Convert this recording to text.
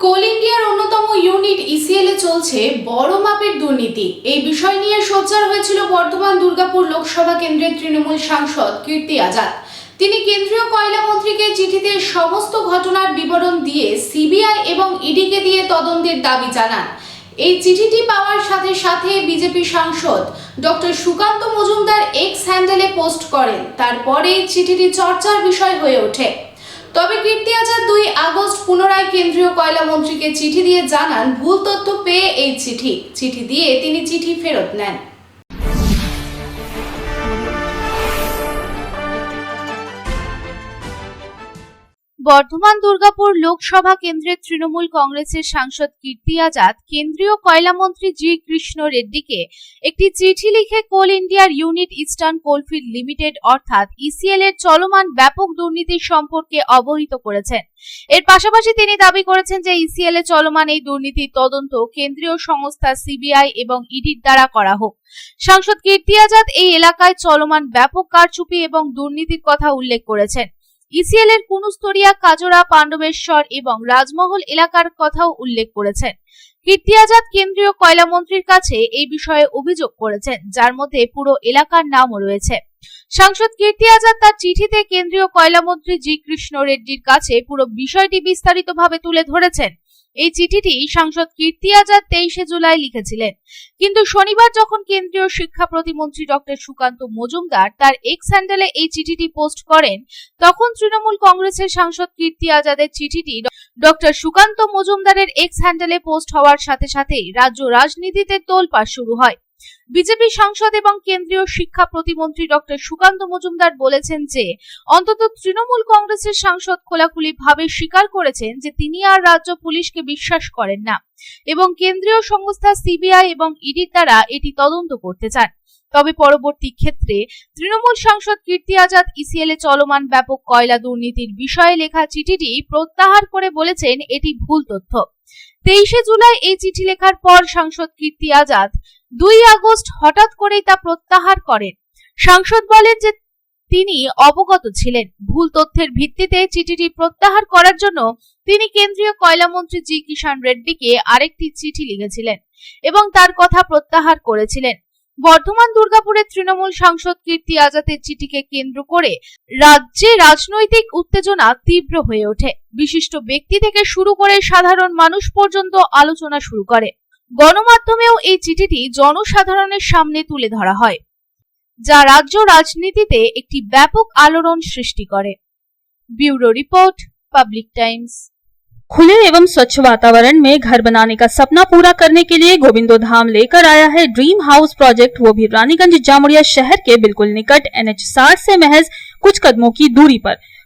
কোল ইন্ডিয়ার অন্যতম unit ECL এ চলছে বড় মাপের দুর্নীতি। এই বিষয় নিয়ে সোচ্চার হয়েছিল বর্ধমান দুর্গাপুর লোকসভা কেন্দ্রের তৃণমূল সাংসদ কীর্তি আজাদ। তিনি কেন্দ্রীয় কয়লা মন্ত্রীকে চিঠিতে সমস্ত ঘটনার বিবরণ দিয়ে সিবিআই এবং ইডিকে দিয়ে তদন্তের দাবি জানান। এই চিঠিটি পাওয়ার সাথে সাথে বিজেপি সাংসদ ডক্টর সুকান্ত মজুমদার এক্স হ্যান্ডেলে পোস্ট করেন। তারপরে চিঠিটি চর্চার বিষয় হয়ে ওঠে। তবে কীর্তি আজাদ দুই পুনরায় কেন্দ্রীয় কয়লা মন্ত্রীকে চিঠি দিয়ে জানান, ভুল তথ্য পেয়ে এই চিঠি। চিঠি দিয়ে তিনি চিঠি ফেরত নেন। বর্ধমান দুর্গাপুর লোকসভা কেন্দ্রের তৃণমূল কংগ্রেসের সাংসদ কীর্তি আজাদ, কেন্দ্রীয় কয়লা মন্ত্রী জি কৃষ্ণ রেড্ডিকে একটি চিঠি লিখে কোল ইন্ডিয়ার ইউনিট ইস্টার্ন কোলফিল্ড লিমিটেড অর্থাৎ ইসিএল এর চলমান ব্যাপক দুর্নীতির সম্পর্কে অবহিত করেছেন। এর পাশাপাশি তিনি দাবি করেছেন যে ইসিএল এ চলমান এই দুর্নীতির তদন্ত কেন্দ্রীয় সংস্থা সিবিআই এবং ইডির দ্বারা করা হোক। সাংসদ কীর্তি আজাদ এই এলাকায় চলমান ব্যাপক কারচুপি এবং দুর্নীতির কথা উল্লেখ করেছেন। ইসিএল এর কুনুস্তরিয়া কাজরা পাণ্ডবেশ্বর এবং রাজমহল এলাকার কথাও উল্লেখ করেছেন। কীর্তি আজাদ কেন্দ্রীয় কয়লা মন্ত্রীর কাছে এই বিষয়ে অভিযোগ করেছেন, যার মধ্যে পুরো এলাকার নামও রয়েছে। সাংসদ কীর্তি আজাদ তার চিঠিতে কেন্দ্রীয় কয়লা মন্ত্রী জি কৃষ্ণ রেড্ডির কাছে পুরো বিষয়টি বিস্তারিতভাবে তুলে ধরেছেন। এই চিঠিটি সাংসদ কীর্তি আজাদ তেইশে জুলাই লিখেছিলেন। কিন্তু শনিবার যখন কেন্দ্রীয় শিক্ষা প্রতিমন্ত্রী ডক্টর সুকান্ত মজুমদার তার এক্স হ্যান্ডেলে এই চিঠিটি পোস্ট করেন, তখন তৃণমূল কংগ্রেসের সাংসদ কীর্তি আজাদের চিঠিটি ডক্টর সুকান্ত মজুমদারের এক্স হ্যান্ডেলে পোস্ট হওয়ার সাথে সাথেই রাজ্য রাজনীতিতে তোলপাড় শুরু হয়। বিজেপি সাংসদ এবং কেন্দ্রীয় শিক্ষা প্রতিমন্ত্রী ডক্টর সুকান্ত মজুমদার বলেছেন যে, অন্তত তৃণমূল কংগ্রেসের সাংসদ খোলাখুলি ভাবে স্বীকার করেছেন যে তিনি আর রাজ্য পুলিশকে বিশ্বাস করেন না এবং কেন্দ্রীয় সংস্থা সিবিআই এবং ইডির দ্বারা এটি তদন্ত করতে চান। তবে পরবর্তী ক্ষেত্রে তৃণমূল সাংসদ কীর্তি আজাদ, ইসিএল এ চলমান ব্যাপক কয়লা দুর্নীতির বিষয়ে লেখা চিঠিটি প্রত্যাহার করে বলেছেন এটি ভুল তথ্য। তেইশে জুলাই এই চিঠি লেখার পর সাংসদ কীর্তি আজাদ দুই আগস্ট হঠাৎ করেই তা প্রত্যাহার করেন। সাংসদ বলেন যে তিনি অবগত ছিলেন। ভুল তথ্যের ভিত্তিতে চিঠিটি প্রত্যাহার করার জন্য তিনি কেন্দ্রীয় কয়লা মন্ত্রী জি কিষাণ রেড্ডিকে আরেকটি চিঠি লিখেছিলেন এবং তার কথা প্রত্যাহার করেছিলেন। বর্ধমান দুর্গাপুরের তৃণমূল সাংসদ কীর্তি আজাদের চিঠিকে কেন্দ্র করে রাজ্যে রাজনৈতিক উত্তেজনা তীব্র হয়ে ওঠে। বিশিষ্ট ব্যক্তি থেকে শুরু করে সাধারণ মানুষ পর্যন্ত আলোচনা শুরু করে। গণমাধ্যমেও এই চিঠিটি জনসাধারণের সামনে তুলে ধরা হয় যা রাজ্য রাজনীতিতে একটি ব্যাপক আলোড়ন সৃষ্টি করে ব্যুরো রিপোর্ট পাবলিক টাইমস खुले एवं स्वच्छ वातावरण में घर बनाने का सपना पूरा करने के लिए गोविंदो धाम लेकर आया है ड्रीम हाउस प्रोजेक्ट वो भी रानीगंज जामुड़िया शहर के बिल्कुल निकट एनएच 60 से महज कुछ कदमों की दूरी पर